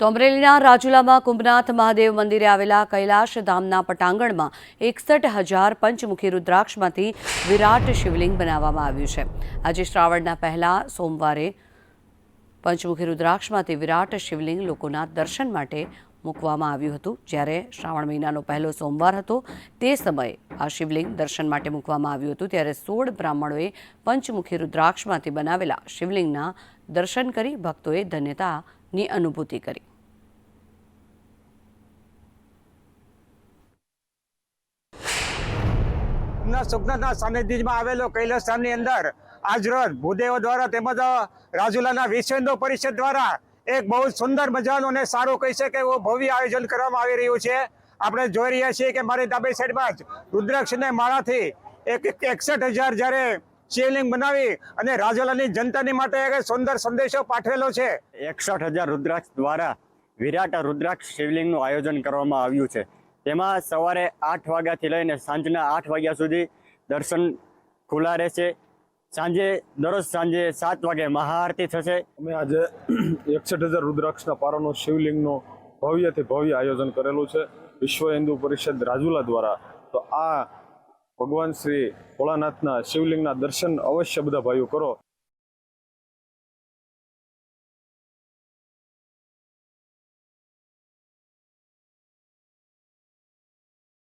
તો અમરેલીના રાજુલામાં કુંભનાથ મહાદેવ મંદિરે આવેલા કૈલાશ ધામના પટાંગણમાં એકસઠ હજાર પંચમુખી રુદ્રાક્ષમાંથી વિરાટ શિવલિંગ બનાવવામાં આવ્યું છે. આજે શ્રાવણના પહેલા સોમવારે પંચમુખી રુદ્રાક્ષમાંથી વિરાટ શિવલિંગ લોકોના દર્શન માટે મૂકવામાં આવ્યું હતું. જ્યારે શ્રાવણ મહિનાનો પહેલો સોમવાર હતો, તે સમયે આ શિવલિંગ દર્શન માટે મૂકવામાં આવ્યું હતું. ત્યારે સોળ બ્રાહ્મણોએ પંચમુખી રુદ્રાક્ષમાંથી બનાવેલા શિવલિંગના દર્શન કરી ભક્તોએ ધન્યતાની અનુભૂતિ કરી. ના સુખનાથના સાનિધ્યમાં આવેલો કૈલાસ ધામની અંદર આજરોજ ભૂદેવો દ્વારા તેમજ રાજુલાના વિશ્વ પરિષદ દ્વારા એક બહુ સુંદર મજાનું અને સારું કહી શકે એવું ભવ્ય આયોજન કરવામાં આવી રહ્યું છે. આપણે જોઈ રહ્યા છીએ કે મારી ડાબી સાઈડમાં જ રુદ્રાક્ષને માળાથી એક એકસઠ હજાર જ્યારે શિવલિંગ બનાવી અને રાજુલાની જનતાની માટે એક સુંદર સંદેશો પાઠવેલો છે. એકસઠ હજાર રુદ્રાક્ષ દ્વારા વિરાટ રુદ્રાક્ષ શિવલિંગનું આયોજન કરવામાં આવ્યું છે. તેમાં સવારે આઠ વાગ્યાથી લઈને સાંજના આઠ વાગ્યા સુધી દર્શન ખુલ્લા રહેશે. સાંજે દરરોજ સાંજે સાત વાગે મહાઆરતી થશે. અમે આજે એકસઠ હજાર રુદ્રાક્ષના પારોનું શિવલિંગનો ભવ્યથી ભવ્ય આયોજન કરેલું છે. વિશ્વ હિન્દુ પરિષદ રાજુલા દ્વારા. તો આ ભગવાન શ્રી ભોળાનાથના શિવલિંગના દર્શન અવશ્ય બધા ભાઈઓ કરો.